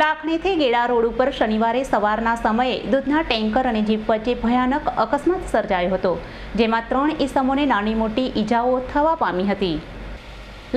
લાખણીથી GEDA road ઉપર શનિવારે સવારના સમયે દૂધના ટેન્કર અને જીપ વચ્ચે ભયાનક અકસ્માત સર્જાયો હતો, જેમાં ત્રણ ઈસમોને નાની મોટી ઈજાઓ થવા પામી હતી.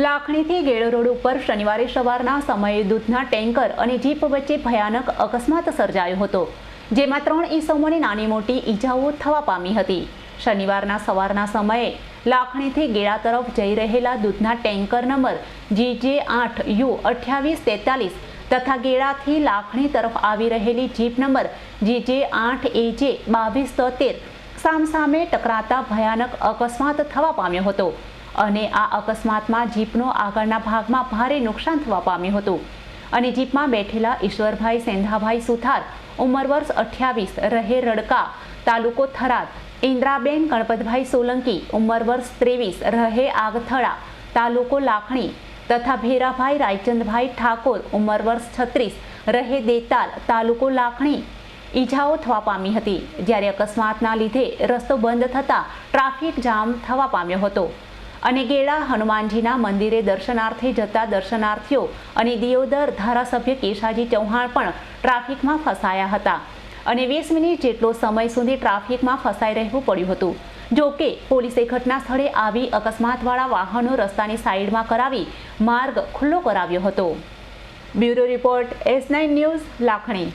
લાખણીથી ગેડો રોડ ઉપર શનિવારે સવારના સમયે દૂધના ટેન્કર અને જીપ વચ્ચે ભયાનક અકસ્માત સર્જાયો હતો, જેમાં ત્રણ ઈસમોને નાની મોટી ઈજાઓ થવા પામી હતી. શનિવારના સવારના સમયે લાખણીથી ગેડા તરફ જઈ રહેલા દૂધના ટેન્કર નંબર જીજે આઠ યુ અઠ્યાવીસ તેતાલીસ તથા ગેડાથી લાખણી તરફ આવી રહેલી જીપ નંબર જીજે આઠ એજે બાવીસ તોતેર સામસામે ટકરાતા ભયાનક અકસ્માત થવા પામ્યો હતો. અને આ અકસ્માતમાં જીપનો આગળના ભાગમાં ભારે નુકસાન થવા પામ્યું હતું. અને જીપમાં બેઠેલા ઈશ્વરભાઈ સેંધાભાઈ સુથાર, ઉંમર વર્ષ અઠ્યાવીસ, રહે રડકા, તાલુકો થરાદ, ઇન્દ્રાબેન ગણપતભાઈ સોલંકી, ઉંમર વર્ષ ત્રેવીસ, રહે આગથળા, તાલુકો લાખણી તથા ભેરાભાઈ રાયચંદભાઈ ઠાકોર, ઉંમર વર્ષ છત્રીસ, રહે દેતાલ તાલુકો લાખણી. ઈજાઓ થવા પામી હતી, જ્યારે અકસ્માતના લીધે રસ્તો બંધ થતાં ટ્રાફિક જામ થવા પામ્યો હતો. અને ગેડા હનુમાનજીના મંદિરે દર્શનાર્થે જતા દર્શનાર્થીઓ અને દિયોદર ધારાસભ્ય કેશાજી ચૌહાણ પણ ટ્રાફિકમાં ફસાયા હતા. અને વીસ મિનિટ જેટલો સમય સુધી ટ્રાફિકમાં ફસાઈ રહેવું પડ્યું હતું. જો કે પોલીસે ઘટના સ્થળે આવી અકસ્માતવાળા વાહનો રસ્તાની સાઈડમાં કરાવી માર્ગ ખુલ્લો કરાવ્યો હતો. Bureau report S nine news Lakhani.